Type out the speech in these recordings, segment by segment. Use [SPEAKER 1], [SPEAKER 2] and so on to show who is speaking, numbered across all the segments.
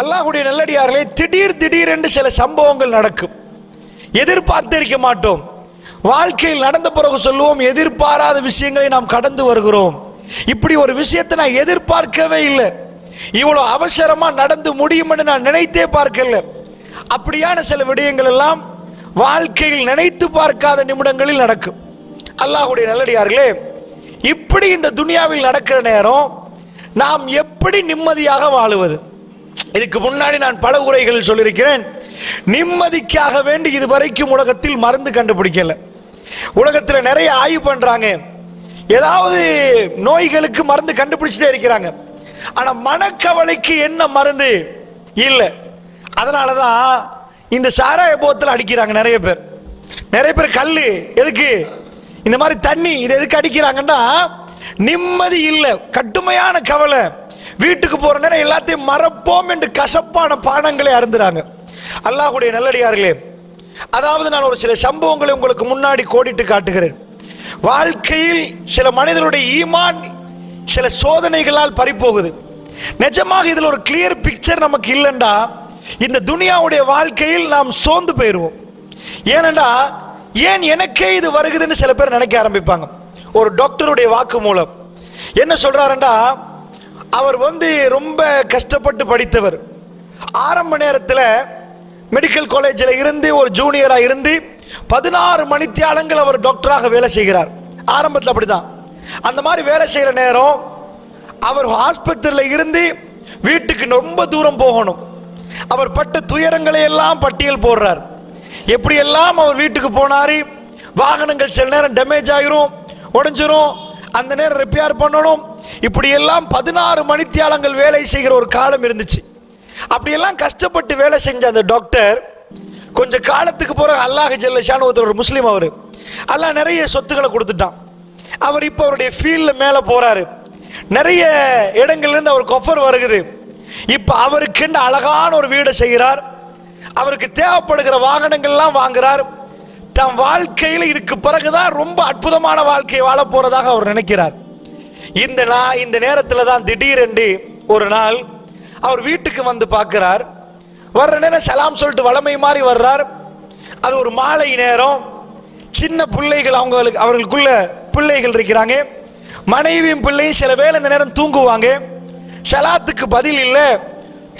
[SPEAKER 1] அல்லாஹுடைய நல்லடியார்களே திடீர் திடீர் என்று சில சம்பவங்கள் நடக்கும். எதிர்பார்த்திருக்க மாட்டோம். வாழ்க்கையில் நடந்த பிறகு சொல்லுவோம் எதிர்பாராத விஷயங்களை நாம் கடந்து வருகிறோம். இப்படி ஒரு விஷயத்தை நான் எதிர்பார்க்கவே இல்லை. இவ்வளவு அவசரமா நடந்து முடியும் என்று நான் நினைத்தே பார்க்கல. அப்படியான சில விடயங்கள் எல்லாம் வாழ்க்கையில் நினைத்து பார்க்காத நிமிடங்களில் நடக்கும். அல்லாஹுடைய நல்லடியார்களே இப்படி இந்த துனியாவில் நடக்கிற நேரம் நாம் எப்படி நிம்மதியாக வாழுவது? இதுக்கு முன்னாடி நான் பல உரைகளில் சொல்லியிருக்கிறேன். நிம்மதிக்காக வேண்டி இதுவரைக்கும் உலகத்தில் மருந்து கண்டுபிடிக்கல. உலகத்தில் நிறைய ஆய்வு பண்றாங்க. ஏதாவது நோய்களுக்கு மருந்து கண்டுபிடிச்சிட்டே இருக்கிறாங்க. ஆனா மனக்கவலைக்கு என்ன மருந்து? இல்லை. அதனால தான் இந்த சாராய போத்தில் அடிக்கிறாங்க நிறைய பேர். நிறைய பேர் கல் எதுக்கு? இந்த மாதிரி தண்ணி. இது எதுக்கு அடிக்கிறாங்கன்னா நிம்மதி இல்லை. கட்டுமையான கவலை. வீட்டுக்கு போற நேரம் எல்லாத்தையும் மறப்போம் என்று கசப்பான பானங்களை அருந்துறாங்க. அல்லாஹுடைய நல்லடியார்களே அதாவது நான் ஒரு சில சம்பவங்களை உங்களுக்கு முன்னாடி கோடிட்டு காட்டுகிறேன். வாழ்க்கையில் சில மனிதனுடைய ஈமான் சில சோதனைகளால் பறிப்போகுது நிஜமாக இதில் ஒரு கிளியர் பிக்சர் நமக்கு இல்லைண்டா. இந்த துனியாவுடைய வாழ்க்கையில் நாம் சோர்ந்து போயிடுவோம் ஏனென்றா ஏன் எனக்கே இது வருகுதுன்னு சில பேர் நினைக்க ஆரம்பிப்பாங்க. ஒரு டாக்டருடைய வாக்கு மூலம் என்ன சொல்றாருண்டா? அவர் வந்து ரொம்ப கஷ்டப்பட்டு படித்தவர். ஆரம்ப நேரத்தில் மெடிக்கல் காலேஜில் இருந்து ஒரு ஜூனியராக இருந்து பதினாறு மணித்தியாலங்கள் அவர் டாக்டராக வேலை செய்கிறார். ஆரம்பத்தில் அப்படிதான். அந்த மாதிரி வேலை செய்கிற நேரம் அவர் ஆஸ்பத்திரியில் இருந்து வீட்டுக்கு ரொம்ப தூரம் போகணும். அவர் பட்ட துயரங்களை எல்லாம் பட்டியல் போடுறார். எப்படியெல்லாம் அவர் வீட்டுக்கு போனார் வாகனங்கள் சில நேரம் டேமேஜ் ஆகிரும் உடஞ்சிரும் அந்த நேரம் ரிப்பேர் பண்ணணும் இப்படியெல்லாம் பதினாறு மணித்தியாலங்கள் வேலை செய்கிற ஒரு காலம் இருந்துச்சு. அப்படியெல்லாம் கஷ்டப்பட்டு வேலை செஞ்ச அந்த டாக்டர் கொஞ்சம் காலத்துக்கு போகிற அல்லாஹ் ஜெல்லஷான்னு ஒருத்தர் ஒரு முஸ்லீம் அவர் அல்லாஹ் நிறைய சொத்துக்களை கொடுத்துட்டான். அவர் இப்போ அவருடைய ஃபீல்டில் மேலே போகிறாரு நிறைய இடங்கள்லேருந்து அவர் அவருக்கு வருகுது. இப்போ அவருக்குன்னு அழகான ஒரு வீடை செய்கிறார். அவருக்கு தேவைப்படுகிற வாகனங்கள்லாம் வாங்குறார். தன் வாழ்க்கையில் இதுக்கு பிறகுதான் ரொம்ப அற்புதமான வாழ்க்கையை வாழ போறதாக அவர் நினைக்கிறார். இந்த நான் இந்த நேரத்தில் தான் திடீரென்று ஒரு நாள் அவர் வீட்டுக்கு வந்து பார்க்கிறார். வர்ற நேரம் சலாம் சொல்லிட்டு வளமை மாதிரி வர்றார். அது ஒரு மாலை நேரம். சின்ன பிள்ளைகள் அவங்களுக்கு அவர்களுக்குள்ள பிள்ளைகள் இருக்கிறாங்க. மனைவியும் பிள்ளையும் சில பேர் இந்த நேரம் தூங்குவாங்க. சலாத்துக்கு பதில் இல்லை.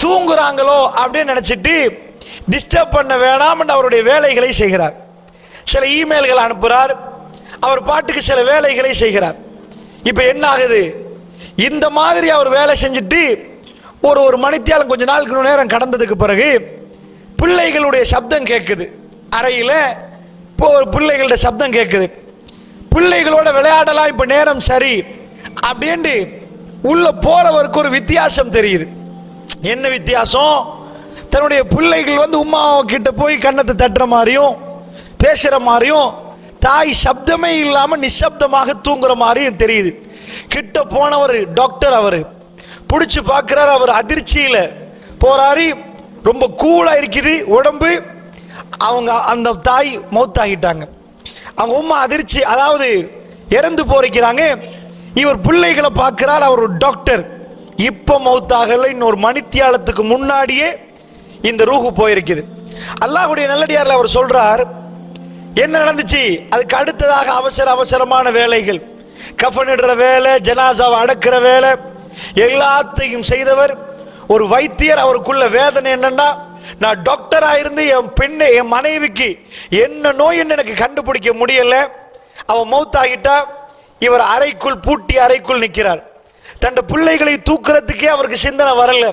[SPEAKER 1] தூங்குறாங்களோ அப்படின்னு நினைச்சிட்டு டிஸ்டர்ப் பண்ண வேணாம்னு அவருடைய வேலைகளை செய்கிறார். சில இமெயில்கள் அனுப்புகிறார் அவர் பாட்டுக்கு சில வேலைகளை செய்கிறார். இப்போ என்ன ஆகுது? இந்த மாதிரி அவர் வேலை செஞ்சுட்டு ஒரு ஒரு மணித்தியாலம் கொஞ்ச நாளுக்கு நேரம் கடந்ததுக்கு பிறகு பிள்ளைகளுடைய சப்தம் கேட்குது அறையில் இப்போ ஒரு பிள்ளைகளோட சப்தம் கேட்குது பிள்ளைகளோட விளையாடலாம் இப்போ நேரம் சரி அப்படின்ட்டு உள்ள போறவருக்கு ஒரு வித்தியாசம் தெரியுது. என்ன வித்தியாசம்? தன்னுடைய பிள்ளைகள் வந்து உமா கிட்ட போய் கன்னத்தை தட்டுற மாதிரியும் பேசுகிற மாதிரியும் தாய் சப்தமே இல்லாமல் நிசப்தமாக தூங்குற மாதிரியும் தெரியுது. கிட்ட போனவர் டாக்டர் அவர். பிடிச்சி பார்க்குறாரு அவர் அதிர்ச்சியில் போறாரு. ரொம்ப கூலாக இருக்குது உடம்பு. அவங்க அந்த தாய் மௌத்தாகிட்டாங்க. அவங்க உம்மா அதிர்ச்சி அதாவது இறந்து போறிக்கிறாங்க இவர் பிள்ளைகளை பார்க்கிறார் அவர் ஒரு டாக்டர் இப்போ மௌத்தாகல இன்னொரு மணித்தியாலத்துக்கு முன்னாடியே இந்த ரூஹு போயிருக்குது. அல்லாஹுடைய நல்லடியாரில் அவர் சொல்கிறார் என்ன நடந்துச்சு? அதுக்கு அடுத்ததாக அவசர அவசரமான வேலைகள். கஃனிடுற வேலை ஜனாசாவை அடக்கிற வேலை. எல்லாத்தையும் செய்தவர் ஒரு வைத்தியர். அவருக்குள்ள வேதனை என்னன்னா நான் டாக்டரா இருந்து என் பெண்ணை என் மனைவிக்கு என்ன நோய்ன்னு எனக்கு கண்டுபிடிக்க முடியல. அவன் மௌத்தாகிட்டா இவர் அறைக்குள் பூட்டி அறைக்குள் நிற்கிறார் தன் பிள்ளைகளை தூக்குறதுக்கே அவருக்கு சிந்தனை வரல.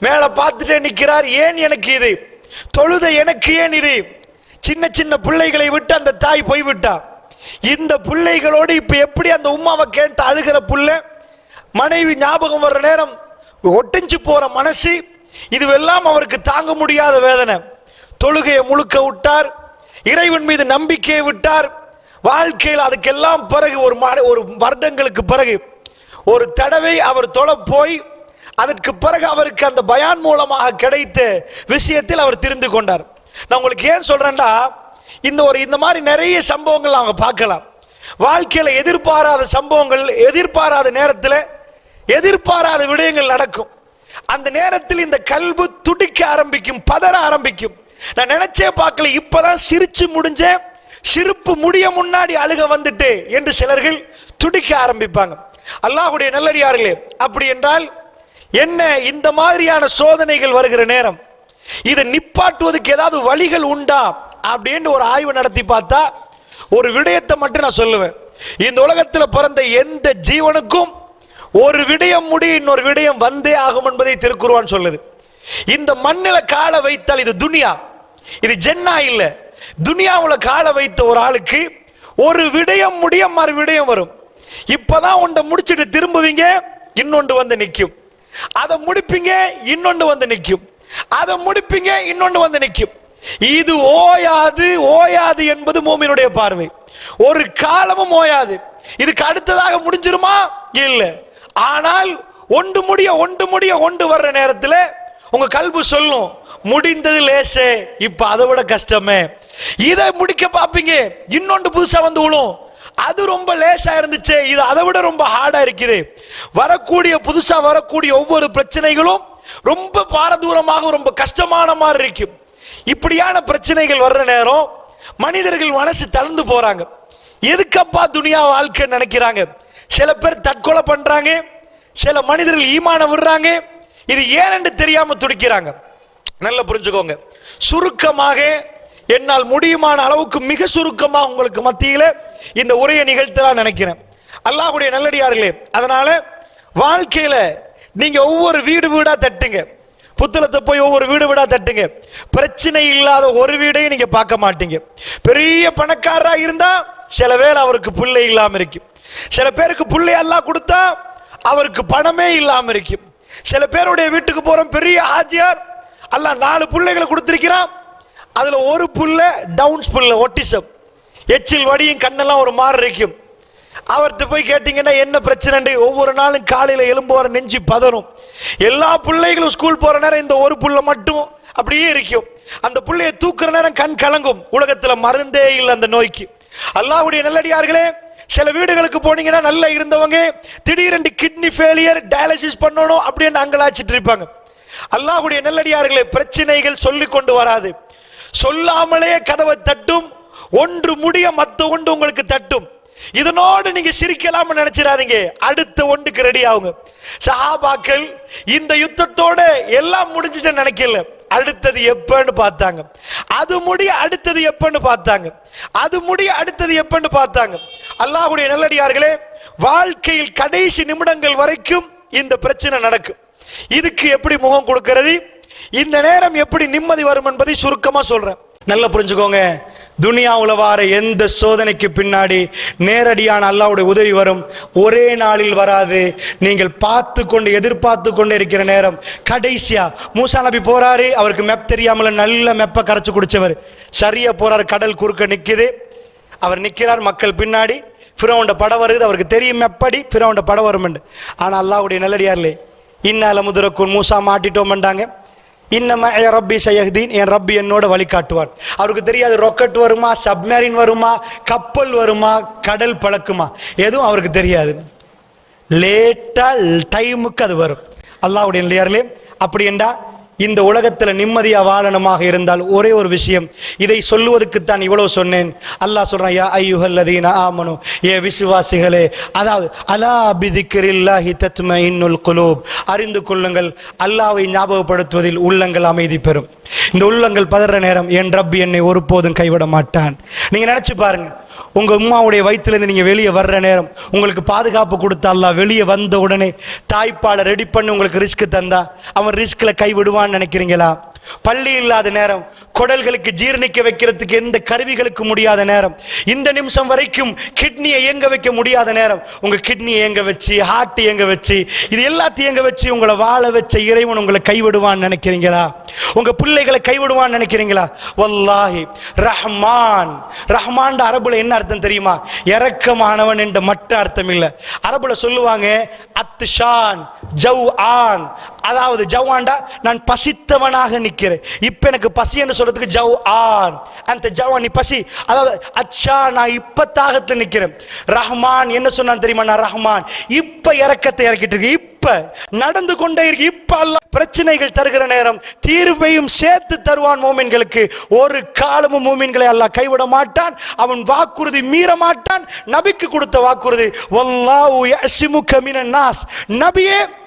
[SPEAKER 1] மேல பார்த்துட்டே நிற்கிறார் ஏன் எனக்கு இது? தொழுத எனக்கு ஏன் இது? சின்ன சின்ன பிள்ளைகளை விட்டு அந்த தாய் போய்விட்டா? இந்த பிள்ளைகளோடு இப்ப எப்படி அந்த உமாவை கேட்டு அழுகிற புள்ள? மனைவி ஞாபகம் வர்ற நேரம் ஒட்டிஞ்சு போற மனசு இதுவெல்லாம் அவருக்கு தாங்க முடியாத வேதனை. தொழுகையை முழுக்க விட்டார் இறைவன் மீது நம்பிக்கையை விட்டார். வாழ்க்கையில் அதுக்கெல்லாம் பிறகு ஒரு ஒரு வருடங்களுக்கு பிறகு ஒரு தடவை அவர் தொலை போய் அதற்கு பிறகு அவருக்கு அந்த பயான் மூலமாக கிடைத்த விஷயத்தில் அவர் தெரிந்து கொண்டார். நான் உங்களுக்கு ஏன் சொல்றேன்டா இந்த ஒரு இந்த மாதிரி நிறைய சம்பவங்கள் அவங்க பார்க்கலாம். வாழ்க்கையில் எதிர்பாராத சம்பவங்கள் எதிர்பாராத நேரத்தில் எதிர்பாராத விடயங்கள் நடக்கும். அந்த நேரத்தில் இந்த கல்பு துடிக்க ஆரம்பிக்கும் பதற ஆரம்பிக்கும். நான் நினைச்சே பார்க்கல இப்பதான் சிரிச்சு முடிஞ்சேன் சிரிப்பு முடிய முன்னாடி அழுக வந்துட்டு என்று சிலர்கள் துடிக்க ஆரம்பிப்பாங்க. அல்லாஹுடைய நல்லடியார்களே அப்படி என்றால் என்ன இந்த மாதிரியான சோதனைகள் வருகிற நேரம்? இதை நிப்பாட்டுவதற்கு ஏதாவது வழிகள் உண்டா அப்படின்னு ஒரு ஆய்வு நடத்தி பார்த்தா ஒரு விடயத்தை மட்டும் நான் சொல்லுவேன். இந்த உலகத்தில் பிறந்த எந்த ஜீவனுக்கும் ஒரு விடயம் முடி இன்னொரு விடயம் வந்தே ஆகும் என்பதை திருக்குருவான் சொல்லுது. இந்த மண்ணில காலை வைத்தால் இது துனியா. இது ஜென்னா இல்ல. துனியாவுல காலை வைத்த ஒரு ஆளுக்கு ஒரு விடயம் முடிய மறு விடயம் வரும். இப்பதான் ஒன்றை முடிச்சிட்டு திரும்புவீங்க இன்னொன்று வந்து நிற்கும். அதை முடிப்பீங்க இன்னொன்று வந்து நிற்கும். அதை முடிப்பீங்க இன்னொன்று வந்து நிற்கும் இது ஓயாது ஓயாது என்பது மோமினுடைய பார்வை. ஒரு காலமும் ஓயாது. இதுக்கு அடுத்ததாக முடிஞ்சிருமா? இல்ல. ஆனால் ஒன்று முடிய ஒன்று முடிய ஒன்று வர்ற நேரத்தில் உங்க கல்பு சொல்லும் முடிந்தது லேசே இப்ப அதை விட கஷ்டமே. இதை முடிக்க பார்ப்பீங்க இன்னொன்று புதுசா வந்து விழும் அது ரொம்ப லேசா இருந்துச்சு இது அதை விட ரொம்ப ஹார்டா இருக்குது. வரக்கூடிய புதுசா வரக்கூடிய ஒவ்வொரு பிரச்சனைகளும் ரொம்ப பாரதூரமாக ரொம்ப கஷ்டமான மாதிரி இருக்கும். இப்படியான பிரச்சனைகள் வர்ற நேரம் மனிதர்கள் மனசு தளர்ந்து போறாங்க. எதுக்கப்பா துனியா வாழ்க்கை நினைக்கிறாங்க. சில பேர் தற்கொலை பண்றாங்க. சில மனிதர்கள் ஈமான விடுறாங்க. இது ஏனென்று தெரியாம துடிக்கிறாங்க. நல்லா புரிஞ்சுக்கோங்க. சுருக்கமாக என்னால் முடியுமான அளவுக்கு மிக சுருக்கமாக உங்களுக்கு மத்தியில இந்த உரையை நிகழ்த்தலாம் நினைக்கிறேன். அல்லாஹுடைய நல்லடியார்களே அதனால வாழ்க்கையில நீங்க ஒவ்வொரு வீடு வீடா தட்டுங்க. புத்தளத்தை போய் ஒவ்வொரு வீடு வீடா தட்டுங்க. பிரச்சனை இல்லாத ஒரு வீடையும் நீங்க பார்க்க மாட்டீங்க. பெரிய பணக்காரரா இருந்தா சில வேளை அவருக்கு புள்ளை இல்லாம இருக்கும். சில பேருக்கு புள்ளை எல்லாம் கொடுத்தா அவருக்கு பணமே இல்லாம இருக்கும். சில பேருடைய வீட்டுக்கு போறோம் பெரிய ஆஜியார். அல்ல நாலு பிள்ளைகளை கொடுத்திருக்கிறான். அதுல ஒரு புள்ள டவுன்ஸ் புள்ள ஒட்டிசம். எச்சில் வடியும் கண்ணெல்லாம் ஒரு மாதிரி இருக்கும். அவர்கிட்ட போய் கேட்டீங்கன்னா என்ன பிரச்சனை ஒவ்வொரு நாளும் காலையில் எழும்போற நெஞ்சு பதறும். எல்லா பிள்ளைகளும் ஸ்கூல் போகிற நேரம் இந்த ஒரு புள்ள மட்டும் அப்படியே இருக்கும். அந்த பிள்ளைய தூக்குற நேரம் கண் கலங்கும். உலகத்தில் மருந்தே இல்லை அந்த நோய்க்கு. அல்லாவுடைய நல்லடியார்களே சில வீடுகளுக்கு போனீங்கன்னா நல்லா இருந்தவங்க திடீரென்று கிட்னி ஃபெயிலியர் டயாலிசிஸ் பண்ணணும் அப்படின்னு அங்கலாச்சிட்டு இருப்பாங்க. அல்லாஹுடைய நல்லடியார்களே பிரச்சனைகள் சொல்லி கொண்டு வராது. சொல்லாமலே கதவை தட்டும். ஒன்று முடிய மத்த ஒன்று உங்களுக்கு தட்டும். இதனோடு நீங்க சிரிக்கலாம்னு நினைச்சிடாதீங்க. அடுத்த ஒன்றுக்கு ரெடி ஆகுங்க சஹாபாக்கள் இந்த யுத்தத்தோட எல்லாம் முடிஞ்சுட்டு நினைக்கல. அடுத்தது எப்பன்னு பார்த்தாங்க. அது முடிய அடுத்தது எப்பன்னு பார்த்தாங்க. அது முடிய அடுத்தது எப்பன்னு பார்த்தாங்க. அல்லாஹுடைய நல்லடியார்களே வாழ்க்கையில் கடைசி நிமிடங்கள் வரைக்கும் இந்த பிரச்சனை நடக்கும் இதுக்கு எப்படி முகம் கொடுக்கிறது? இந்த நேரம் எப்படி நிம்மதி வரும் என்பதை சுருக்கமா சொல்றேன். நல்லா புரிஞ்சுக்கோங்க. துனியா வார எந்த சோதனைக்கு பின்னாடி நேரடியான அல்லாஹ்வுடைய உதவி வரும்? ஒரே நாளில் வராது. நீங்கள் பார்த்து கொண்டு எதிர்பார்த்து கொண்டு இருக்கிற நேரம் கடைசியா. மூசா நபி போறாரு அவருக்கு மெப் தெரியாமல் நல்ல மெப்ப கரைச்சு குடிச்சவர். சரியா போறாரு கடல் குறுக்க நிற்குது அவர் நிற்கிறார் மக்கள் பின்னாடி. ஃபிரோண்ட படம் வருது அவருக்கு தெரியும் எப்படி ஃபிரோண்ட படம் வரும் ஆனால் அல்லாவுடைய நல்லடியார்லே இன்னால முதுரக்குன் மூசா மாட்டிட்டோம்ண்டாங்க இன்னம என் ரப்பி சயஹ்தீன் என் ரப்பி என்னோட வழிகாட்டுவான். அவருக்கு தெரியாது ராக்கெட் வருமா சப்மேரின் வருமா கப்பல் வருமா கடல் பழக்குமா. எதுவும் அவருக்கு தெரியாது. லேட்டாக டைமுக்கு அது வரும். அல்லாவுடைய நிலையார்களே அப்படி என்றா இந்த உலகத்தில் நிம்மதியாக வாழணுமாக இருந்தால் ஒரே ஒரு விஷயம். இதை சொல்லுவதற்கு தான் இவ்வளவு சொன்னேன். அல்லாஹ் சொல்றான் யா ஐயுஹல்லதீன ஆமனு ஏ விசுவாசிகளே அதாவது அலா பிதிக்கிரில்லாஹி தத்ம இன்னுல் குலூப். அறிந்து கொள்ளுங்கள் அல்லாவை ஞாபகப்படுத்துவதில் உள்ளங்கள் அமைதி பெறும். இந்த உள்ளங்கள் பதற நேரம் என் ரப்பி என்னை ஒருபோதும் கைவிட மாட்டான். நீங்கள் நினச்சி பாருங்கள் உங்க உம்மாவுடைய வயிற்றுலேருந்து நீங்க வெளியே வர்ற நேரம் உங்களுக்கு பாதுகாப்பு கொடுத்தா வெளியே வந்த உடனே தாய்ப்பாலை ரெடி பண்ணி உங்களுக்கு ரிஸ்க் தந்தா அவன் ரிஸ்க்ல கை விடுவான்னு நினைக்கிறீங்களா? பள்ளி இல்லாத நேரம் குடல்களுக்கு ஜீரணிக்க வைக்கிறதுக்கு எந்த கருவிகளுக்கு முடியாத நேரம்? இந்த நிமிஷம் வரைக்கும் கிட்னியை இயங்க வைக்க முடியாத நேரம்? உங்க கிட்னி இயங்க வச்சு ஹார்ட் இயங்க வச்சு இது எல்லாத்தையும் இயங்க வச்சு உங்களை வாழ வச்ச இறைவன் உங்களை கைவிடுவான்னு நினைக்கிறீங்களா? உங்க பிள்ளைகளை கைவிடுவான்னு நினைக்கிறீங்களா? வல்லாஹி ரஹ்மான். ரஹ்மான் அரபுல என்ன அர்த்தம் தெரியுமா? இறக்கமானவன் என்ற மட்டும் அர்த்தம் இல்லை. அரபுல சொல்லுவாங்க அத்துஷான் ஜவ் ஆன் அதாவது ஜவ்வாண்டா நான் பசித்தவனாக நிக்கிறேன். இப்ப எனக்கு பசி என்று சொல்றதுக்கு ஜவ் ஆன் அந்த ஜவ்வா நீ பசி. அதாவது அச்சா நான் இப்ப தாகத்தில் நிக்கிறேன். ரஹ்மான் என்ன சொன்னான் தெரியுமா? நான் ரஹ்மான். இப்ப இறக்கத்தை இறக்கிட்டு இருக்கு. இப்ப நடந்து கொண்டே இருக்கு. இப்ப பிரச்சனைகள் தருகிற நேரம் தீர்வையும் சேர்த்து தருவான் மோமின்களுக்கு. ஒரு காலமும் மோமின்களை அல்லாஹ் கைவிட மாட்டான். அவன் வாக்குறுதி மீற மாட்டான். நபிக்கு கொடுத்த வாக்குறுதி வல்லாஹு யஸ்முக மினன் நாஸ். நபியே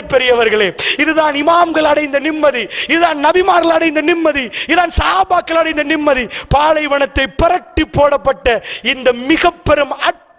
[SPEAKER 1] பெரியவர்களே இதுதான் இமாம்கள் அடைந்த நிம்மதி. இதுதான் நபிமார்கள் அடைந்த நிம்மதி. இதுதான் சாபாக்கள் அடைந்த நிம்மதி. பாலைவனத்தை புரட்டி போடப்பட்ட இந்த மிக பெரும்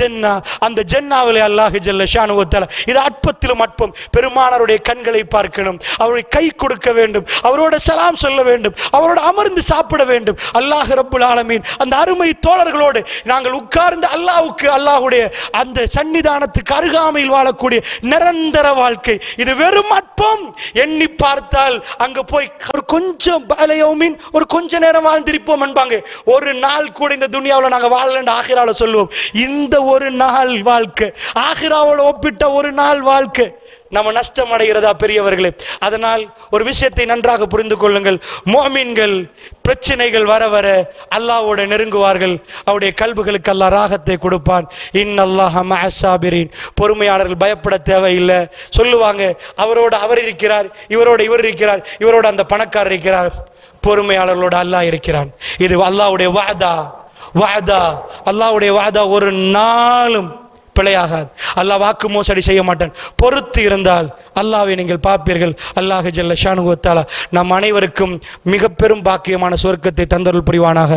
[SPEAKER 1] ஜென்னா அந்த ஜென்னாவிலே அல்லாஹ் ஜல்ல ஷானுவத்தால இது அற்பத்திலும் அற்பம். பெருமானாருடைய கண்களை பார்க்கணும். அவருடைய கை கொடுக்க வேண்டும். அவரோட சலாம் சொல்ல வேண்டும். அவரோட அமர்ந்து சாப்பிட வேண்டும். அல்லாஹ் ரப்புல் ஆலமீன் அந்த அருமை தோழர்களோடு நாங்கள் உட்கார்ந்து அல்லாஹுக்கு அல்லாஹுடைய அந்த சன்னிதானத்துக்கு அருகாமையில் வாழக்கூடிய நிரந்தர வாழ்க்கை. இது வெறும் அற்பம். எண்ணி பார்த்தால் அங்க போய் ஒரு கொஞ்சம் பாலையோமின் ஒரு கொஞ்ச நேரம் வாழ்ந்திருப்போம் என்பாங்க. ஒரு நாள் கூட இந்த துணியாவில் நாங்க வாழலன்னு ஆகிரால சொல்லுவோம். இந்த ஒரு நாள் வாழ்க்கை. ஆகிராவோட ஒப்பிட்ட ஒரு நாள் வாழ்க்கை. நம்ம நஷ்டம் அடைகிறதா பெரியவர்களே? அதனால் ஒரு விஷயத்தை நன்றாக புரிந்து கொள்ளுங்கள். மோமீன்கள் பிரச்சனைகள் வர வர அல்லாவோட நெருங்குவார்கள். அவருடைய கல்புகளுக்கு அல்லாஹ் ராகத்தை கொடுப்பான். இன் அல்லாஹ் மஹசாபிரின் பொறுமையாளர்கள் பயப்பட தேவையில்லை. சொல்லுவாங்க அவரோட அவர் இருக்கிறார் இவரோட இவர் இருக்கிறார் இவரோட அந்த பணக்காரர் இருக்கிறார். பொறுமையாளர்களோட அல்லாஹ் இருக்கிறான். இது அல்லாஹ்வுடைய வாதா வாதா அல்லாஹ்வுடைய வாதா ஒரு நாளும் பிழையாகாது. அல்லாஹ் வாக்கு மோசடி செய்ய மாட்டான். பொறுத்து இருந்தால் அல்லாவை நீங்கள் பார்ப்பீர்கள். அல்லாஹ் ஜல்ல ஷானுகுத்தாலா நம் அனைவருக்கும் மிக பெரும் பாக்கியமான சொர்க்கத்தை தந்தருள் புரிவானாக.